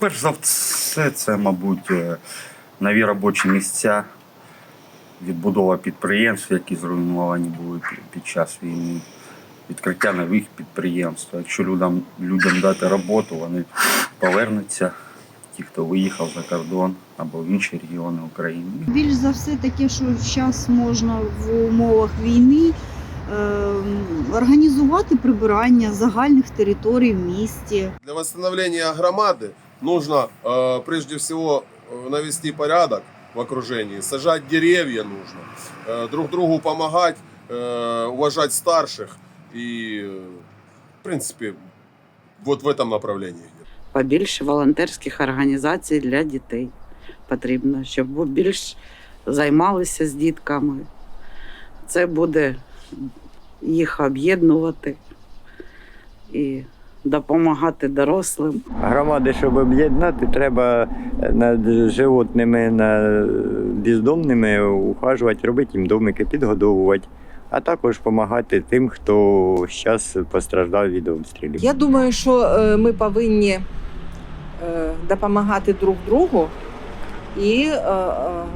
Перш за все, це, мабуть, е, нові робочі місця, відбудова підприємств, які зруйновані були пі- під час війни, відкриття нових підприємств. Якщо людям, людям дати роботу, вони повернуться, ті, хто виїхав за кордон або в інші регіони України. Більш за все таке, що зараз можна в умовах війни е, організувати прибирання загальних територій в місті. Для восстановления громады нужно э, прежде всего э, навести порядок в окружении, сажать деревья нужно, э, друг другу помогать, э, уважать старших и, э, в принципе, вот в этом направлении. побільше волонтерських організацій для дітей потрібно, щоб більш займалися з дітками. Це буде їх об'єднувати і допомагати дорослим. Громади, щоб об'єднати, треба над животними, над бездомними ухажувати, робити їм домики, підгодовувати, а також допомагати тим, хто зараз постраждав від обстрілів. Я думаю, що е, ми повинні е, допомагати друг другу і е, е,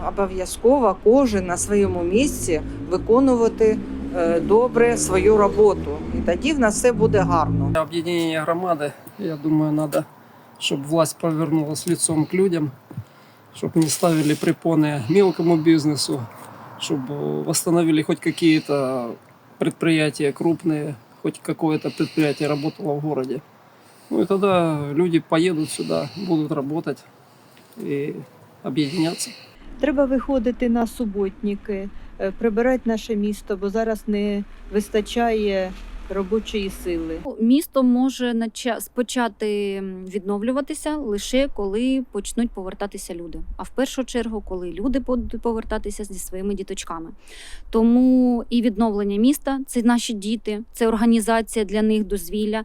обов'язково кожен на своєму місці виконувати е, добре свою роботу. І тоді в нас все буде гарно. Для объединения громады, я думаю, надо, чтобы власть повернулась лицом к людям, чтобы не ставили препоны мелкому бизнесу, чтобы восстановили хоть какие-то предприятия крупные, хоть какое-то предприятие работало в городе. Ну и тогда люди поедут сюда, будут работать и объединяться. Треба виходити на суботники, е, прибирати наше місто, бо зараз не вистачає робочої сили. Місто може спочати відновлюватися лише коли почнуть повертатися люди. А в першу чергу, коли люди будуть повертатися зі своїми діточками. Тому і відновлення міста це наші діти, це організація для них дозвілля.